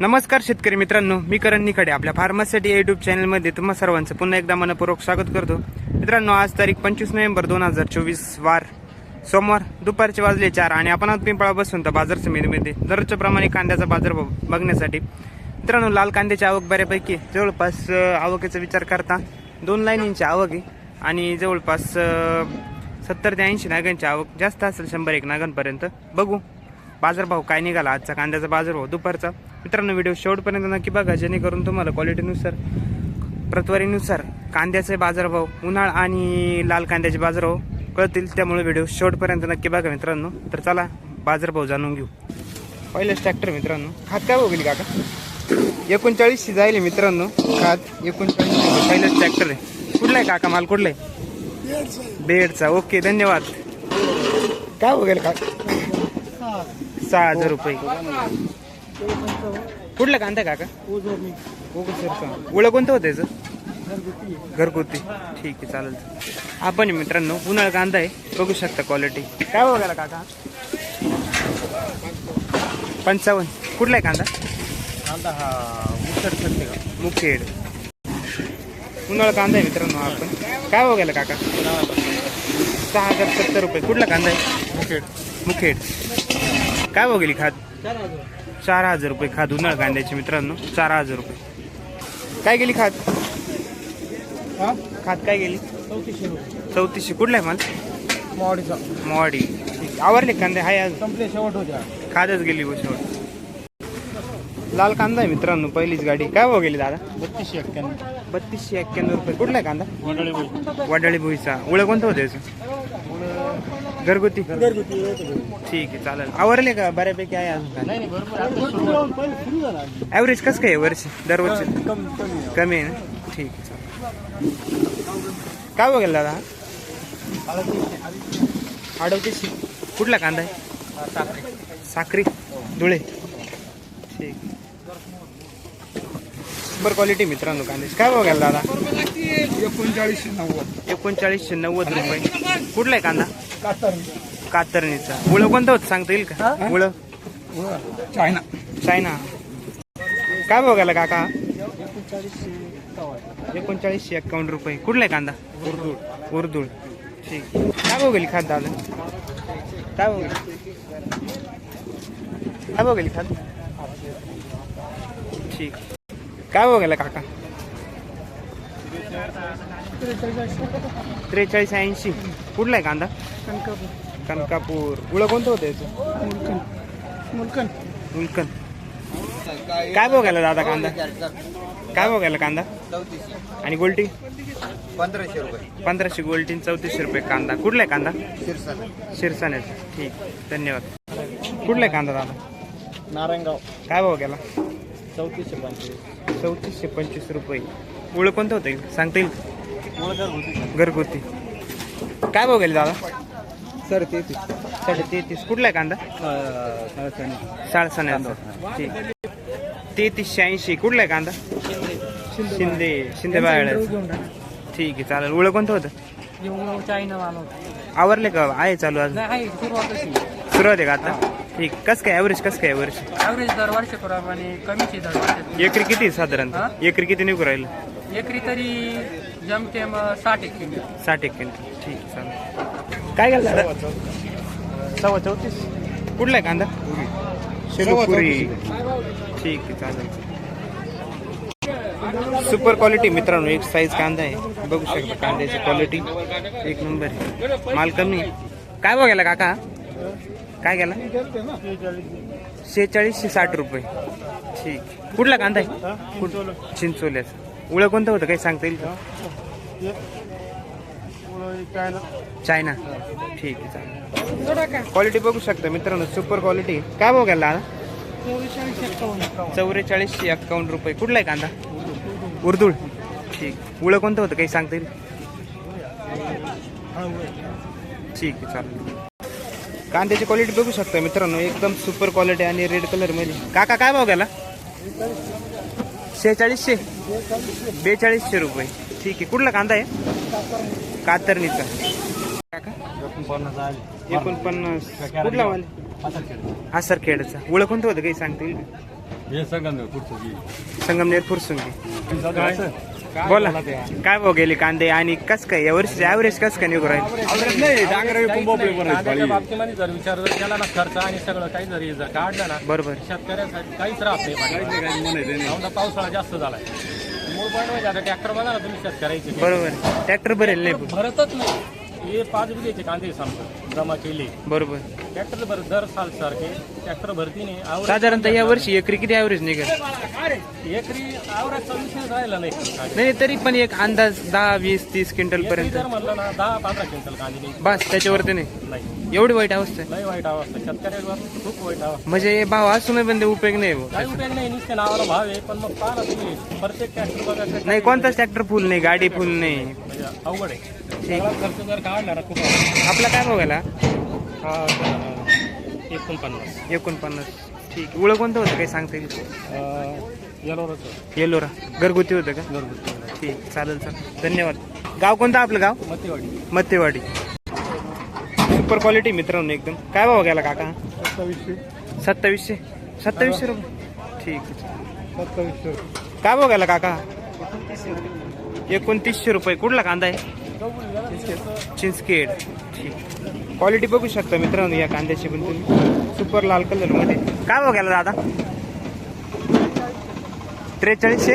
नमस्कार शेतकरी मित्रांनो मी करण निकडे आपल्या फार्मासाठी युट्यूब चॅनलमध्ये तुम्हा सर्वांचं पुन्हा एकदा मनपूर्वक स्वागत करतो. मित्रांनो आज तारीख पंचवीस नोव्हेंबर दोन हजार चोवीस वार सोमवार दुपारचे वाजले चार आणि आपण आज पिंपळा बसून तर बाजार समितीमध्ये. दररोजच्या प्रमाणे कांद्याचा बाजार बघण्यासाठी. मित्रांनो लाल कांद्याची आवक बऱ्यापैकी जवळपास आवकेचा विचार करता दोन लाईनींची आवक आहे आणि जवळपास सत्तर ते ऐंशी नागांची आवक जास्त असेल शंभर एक नागांपर्यंत. बघू. बाजारभाव काय निघाला? आजचा कांद्याचा बाजारभाव दुपारचा. मित्रांनो व्हिडिओ शेवटपर्यंत नक्की बघा जेणेकरून तुम्हाला क्वालिटीनुसार प्रतवारीनुसार कांद्याचे बाजारभाव उन्हाळ आणि लाल कांद्याचे बाजारभाव कळतील. त्यामुळे व्हिडिओ शेवटपर्यंत नक्की बघा मित्रांनो. तर चला बाजारभाव जाणून घेऊ. पहिलेच ट्रॅक्टर मित्रांनो. खात काय बघेल काका? एकोणचाळीसशे जाईल मित्रांनो खात एकोणचाळीस पहिलेच ट्रॅक्टर आहे. कुठला आहे काका? माल कुठला आहे? बेडचा ओके धन्यवाद. काय बघेल काका सहा हजार रुपये. कुठला कांदा काका? उळं कोणतं होतं याचं? घरगुती. ठीक आहे चालेल. आपण मित्रांनो उन्हाळा कांदा आहे. बघू शकता क्वालिटी काय बघायला काका? पंचावन्न. कुठला आहे कांदा? कांदा हा का मुखेड. उन्हाळा कांदा आहे मित्रांनो आपण. काय बघायला काका? सहा हजार सत्तर रुपये. कुठला कांदा आहे? मुखेड. मुखेड. काय बघेली खात? चार हजार. रुपये खात उन्हाळ कांद्याचे मित्रांनो. चार हजार रुपये. काय गेली खात? हा? खात काय गेली? चौतीसशे कुठला आहे माल? मॉडी ठीक आवरले कांदे? हाय आज. संपले शेवट होत्या खातच गेली गोष्ट लाल कांदा आहे मित्रांनो पहिलीच गाडी. काय भाव गेली दादा? बत्तीसशे एक्क्याण्णव. बत्तीसशे एक्क्याण्णव रुपये. कुठला आहे कांदा? बोल वडाळी भुईचा. उळं कोणतं होतं याचं? घरगुती? घरगुती ठीक आहे चालेल. आवरले का? बऱ्यापैकी आहे अजून झाला ॲव्हरेज कसं काय आहे वर्षी दरवर्षी कमी कमी आहे. ना? ठीक आहे चालेल. काय बघेल दादा? अडवतीसशे कुठला कांदा आहे? हा, साखरे. साक्री धुळे. ठीक. सुपर क्वालिटी मित्रांनो कांद्याची काय बघायला दादा? एकोणचाळीसशे नव्वद. एकोणचाळीसशे नव्वद रुपये. कुठला आहे कांदा? कातर कातरणीचा. उळं कोणतं होतं? सांगता येईल का? हा? उळं चायना. चायना. काय बघायला काका? एकोणचाळीसशे एक्कावन्न रुपये. कुठला आहे कांदा? उर्दूळ उर्दूळ ठीक. काय बघेल खात दादा? काय बघेल काय बघेल खात? ठीक. काय बघायला काका? त्रेचाळीस ऐंशी. कुठला आहे कांदा? कणकापूर कनकापूर. उळं कोणतं होतं याचं? मुलकन. मुलकन. उल्कन काय बघायला दादा कांदा? काय बघायला कांदा? आणि गोल्टी? पंधराशे रुपये. पंधराशे गोल्टीन चौतीसशे रुपये कांदा. कुठला आहे कांदा? शिरसाला शिरसाण्याचा. ठीक. धन्यवाद. कुठला आहे कांदा दादा? नारायणगाव. काय भाव गेला? चौतीसशे पंचवीस. चौतीसशे पंचवीस रुपये. उळं कोणतं होतं? येईल सांगता येईल मुळकर होती घरगुती. काय भाव गेले दादा? सर तेहतीस साडे तेहतीस कुठला आहे कांदा. साळसण्याचा ठीक. तेहतीसशे ऐंशी. कुठला आहे कांदा? शिंदे. शिंदे. बाळ्याचं ठीक आहे चालेल. उळं कोणतं होतं? चायना मानव आवरले का? आहे चालू आज सुरुवात आहे का आता? ठीक कसं काय ॲव्हरेज कसं काय वर्ष ॲव्हरेज दर वर्षाप्रमाणे कमीच आहे दर वर्षात. एकरी किती आहे साधारण हा? एकरी किती निघू राहिलं? एकरी तरी जमतेम साठ एक क्विंटल साठ एक क्विंटल ठीक आहे चालेल. काय घाल दादा सव्वा चौतीस. कुठला आहे कांदा? शिरपुरी ठीक आहे चालेल. सुपर क्वालिटी मित्रांनो एक साईज कांदा आहे. बघू शकता कांद्याची क्वालिटी एक नंबर आहे. माल कमी आहे. काय बघायला काका? काय गेला? शेहेचाळीसशे साठ रुपये. ठीक. कुठला कांदा आहे? चिंचोल्याचा. उळं कोणतं होतं? काही सांगता येईल का? चायना. ठीक आहे चालेल. क्वालिटी बघू शकता मित्रांनो. सुपर क्वालिटी काय बघायला चौवेचाळीसशे एक्कावन्न रुपये. कुठला आहे कांदा? उर्दूळ. ठीक. उळं कोणतं होतं? काही सांगता येईल? ठीक आहे चालेल. कांद्याची क्वालिटी बघू शकता मित्रांनो एकदम सुपर क्वालिटी आणि रेड कलरमध्ये. काका काय भाव गेला? शेहेचाळीसशे. बेचाळीसशे रुपये. ठीक आहे. कुठला कांदा आहे? कातरणीचा. काका? एकोणपन्नास. कुठला माल हा सर खेडचा ओळख कोणतं होतं काही सांगता येईल? संगमनेर फुरसुंगी बोला. काय भाव गेले कांदे? आणि कस काय? या वर्षी ऍव्हरेज कस काय निघू राहील? बाबतीमध्ये जर विचार जर केला ना खर्च आणि सगळं काही जरी जर काढलं ना बरोबर. शेतकऱ्यांसाठी काहीच राहत नाही पावसाळा जास्त झालाय. मूळ पॉईंट म्हणजे आता ट्रॅक्टर बघा ना तुम्ही शेतकऱ्याचे. बरोबर. ट्रॅक्टर भरेल नाही भरतच नाही. हे पाच बिघेचे कांदे समजा जमा केले. बरोबर. ट्रॅक्टर भर दर साल सारखे. ट्रॅक्टर भरतीने आवरेज साधारणतः या वर्षी एकरी किती ऍव्हरेज निघेल? एकरी सव्वीस राहिला नाही. नाही तरी पण एक अंदाज दहा वीस तीस क्विंटल पर्यंत. जर म्हणलं ना दहा पंधरा क्विंटल कांदे बस त्याच्यावरती नाही. नाही. एवढी वाईट अवस्था आहे. लय वाईट अवस्था शेतकऱ्यावर खूप वाईट अवस्था म्हणजे भाव असून पण ते उपयोग नाही भाऊ. काही उपयोग नाही नुसते नावाला भाव आहे पण मग पाहा ना तुम्ही प्रत्येक ट्रॅक्टर नाही कोणताच ट्रॅक्टर फुल नाही गाडी फुल नाही. म्हणजे अवघड आहे. सगळा खर्च जर काढला ना खूप आपला काय गेला? हा एकोणपन्नास. एकोणपन्नास. ठीक आहे. उळं कोणतं होतं? काही सांगता येईल येलोरच. येलोरा. घरगुती होतं का? घरगुती. ठीक चालेल चालेल. धन्यवाद. गाव कोणतं आपलं गाव? मतेवाडी. मत्तेवाडी सुपर क्वालिटी मित्रांनो एकदम. काय भाव गेला काका? सत्तावीसशे. सत्तावीसशे? सत्तावीसशे रुपये? ठीक आहे. सत्तावीसशे. काय भाव गेला काका? एकोणतीसशे रुपये. कुठला कांदा आहे? चिंचखेड. ठीक क्वालिटी बघू शकता मित्रांनो या कांद्याची पण तुम्ही. सुपर लाल कलरमध्ये. काय भाव गेला दादा? त्रेचाळीसशे?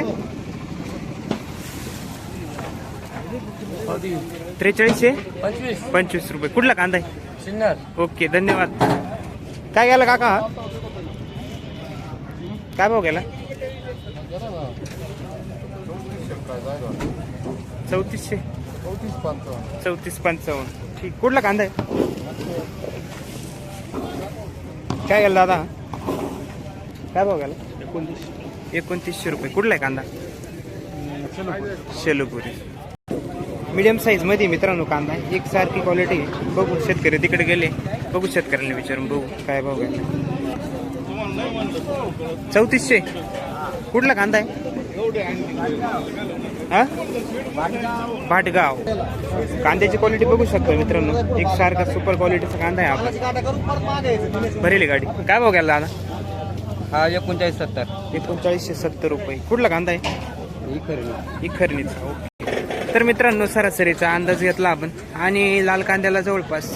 त्रेचाळीसशे? पंचवीस. पंचवीस रुपये. कुठला कांदा आहे? ओके धन्यवाद. काय गेला काका हा? काय भाव गेला? चौतीसशे. चौतीस पंचावन्न. ठीक. कुठला कांदा आहे? काय गेला दादा? काय भाव गेला? एकोणतीस एकोणतीसशे रुपये. कुठला आहे कांदा? शेलुपुरी. मीडियम साईजमध्ये मित्रांनो कांदा. आहे. एक सारखी क्वालिटी बघू शेतकरी तिकडे गेले. बघू शेतकऱ्यांना विचारून बघू काय भाव गेला. चौतीसशे. कुठला कांदा आहे? भाटगाव. कांद्याची क्वालिटी बघू शकतो मित्रांनो. एक सारखा सुपर क्वालिटीचा कांदा आहे आपला. भरेली गाडी. काय भाव गेला दादा? हा एकोणचाळीस सत्तर. एकोणचाळीसशे सत्तर रुपये. कुठला कांदा आहे? इखरणीचा ओके. तर मित्रांनो सरासरीचा अंदाज घेतला आपण. आणि लाल कांद्याला जवळपास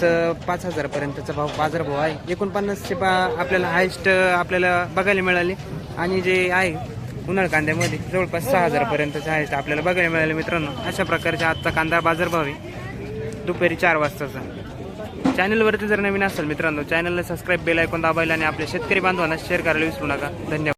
पाच हजारापर्यंतचा भाव बाजारभाव आहे. एकोणपन्नासचे आपल्याला हायस्ट आपल्याला बघायला मिळाले. आणि जे आहे उन्हाळ कांद्यामध्ये जवळपास सहा हजारापर्यंतचा आहेत. आपल्याला बघायला मिळाले मित्रांनो अशा प्रकारचा आजचा कांदा बाजारभाव आहे. दुपारी चार वाजताचा. चॅनलवरती जर नवीन असेल मित्रांनो चॅनलला सबस्क्राईब बेल ऐकून दाबायला आणि आपल्या शेतकरी बांधवांना शेअर करायला विसरू नका. धन्यवाद.